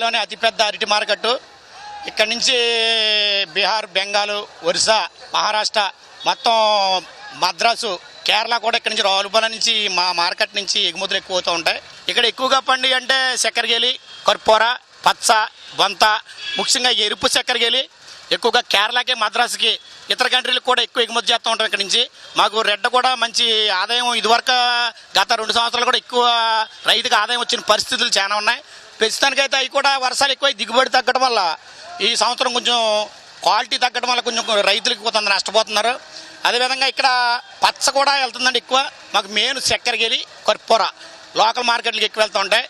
దేశంలోనే అతిపెద్ద అరటి మార్కెట్ ఇక్కడ నుంచి బీహార్ బెంగాల్ ఒరిస్సా మహారాష్ట్ర మొత్తం మద్రాసు కేరళ కూడా ఇక్కడ నుంచి రావులపాలెం నుంచి మా మార్కెట్ నుంచి ఎగుమతులు ఎక్కువ అవుతూ ఉంటాయి. ఇక్కడ ఎక్కువగా పండి అంటే చక్కెరగేలి కర్పూర పచ్చ బొంత ముఖ్యంగా ఎరుపు చక్కెరగేలి ఎక్కువగా కేరళకి మద్రాసుకి ఇతర కంట్రీలకు కూడా ఎక్కువ ఎగుమతి చేస్తూ ఉంటారు ఇక్కడ నుంచి. మాకు రెడ్ కూడా మంచి ఆదాయం ఇదివరకు గత రెండు సంవత్సరాలు కూడా ఎక్కువ రైతుకు ఆదాయం వచ్చిన పరిస్థితులు చాలా ఉన్నాయి. ప్రస్తుతానికైతే అవి కూడా వర్షాలు ఎక్కువ దిగుబడి తగ్గడం వల్ల ఈ సంవత్సరం కొంచెం క్వాలిటీ తగ్గడం వల్ల కొంచెం రైతులకు కొంత నష్టపోతున్నారు. అదేవిధంగా ఇక్కడ పచ్చ కూడా వెళ్తుందండి ఎక్కువ. మాకు మెయిన్ చక్కెరగిరి కర్పూర లోకల్ మార్కెట్లకు ఎక్కువ వెళ్తూ ఉంటాయి.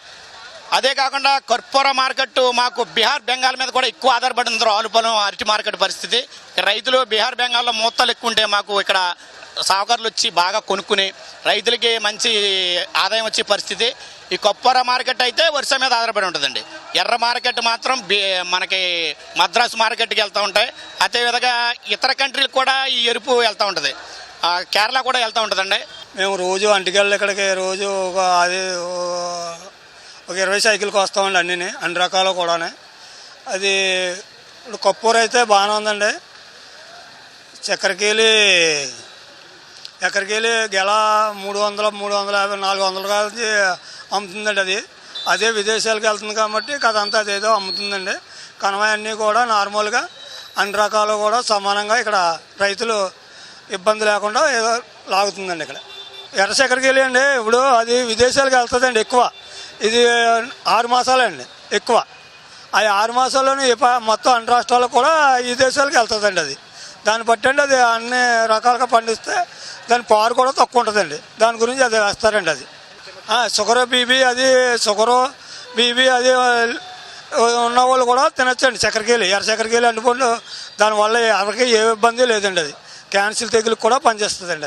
అదే కాకుండా కర్పూర మార్కెట్ మాకు బీహార్ బెంగాల్ మీద కూడా ఎక్కువ ఆధారపడి ఉంది. ఆలుపలం అరటి మార్కెట్ పరిస్థితి. రైతులు బీహార్ బెంగాల్లో మూతలు ఎక్కువ ఉంటే మాకు ఇక్కడ సాగుకారులు వచ్చి బాగా కొనుక్కుని రైతులకి మంచి ఆదాయం వచ్చే పరిస్థితి. ఈ కొప్పర మార్కెట్ అయితే వర్షం మీద ఆధారపడి ఉంటుందండి. ఎర్ర మార్కెట్ మాత్రం మనకి మద్రాసు మార్కెట్కి వెళ్తూ ఉంటాయి. అదేవిధంగా ఇతర కంట్రీలకు కూడా ఈ ఎరుపు వెళ్తూ ఉంటుంది. కేరళ కూడా వెళ్తూ ఉంటుందండి. మేము రోజు అంటికెళ్ళి ఇక్కడికి రోజు ఒక అది ఒక ఇరవై సైకిల్కి వస్తామండి అన్నీ అన్ని రకాలు కూడానే. అది ఇప్పుడు కప్పూర అయితే బాగానే ఉందండి. చక్కెరకేళి ఎక్కడికి వెళ్ళి గెల మూడు వందల మూడు వందల యాభై నాలుగు వందల కాల్చి అమ్ముతుందండి అది. అదే విదేశాలకు వెళ్తుంది కాబట్టి అదంతా అదేదో అమ్ముతుందండి. కనవాయి అన్నీ కూడా నార్మల్గా అన్ని రకాలు కూడా సమానంగా ఇక్కడ రైతులు ఇబ్బంది లేకుండా ఏదో లాగుతుందండి ఇక్కడ. ఎర్ర వెళ్ళి అండి ఇప్పుడు అది విదేశాలకు వెళ్తుందండి ఎక్కువ. ఇది ఆరు మాసాలండి ఎక్కువ. ఆ ఆరు మాసాల్లోనే మొత్తం అన్ని రాష్ట్రాలకు కూడా ఈ దేశాలకు వెళ్తుందండి అది. దాన్ని బట్టి అండి అది అన్ని రకాలుగా పండిస్తే దాని పారు కూడా తక్కువ ఉంటుందండి. దాని గురించి అది వేస్తారండి అది. ఆ, షుగర్ బీబీ అది షుగరు బీబీ అది ఉన్న వాళ్ళు కూడా తినచ్చండి. చక్కెరకేలు ఎర్ర చక్కెరకేళి అంటుకోండి దానివల్ల ఎవరికి ఏ ఇబ్బంది లేదండి అది. క్యాన్సిల్ తెగులకు కూడా పనిచేస్తుందండి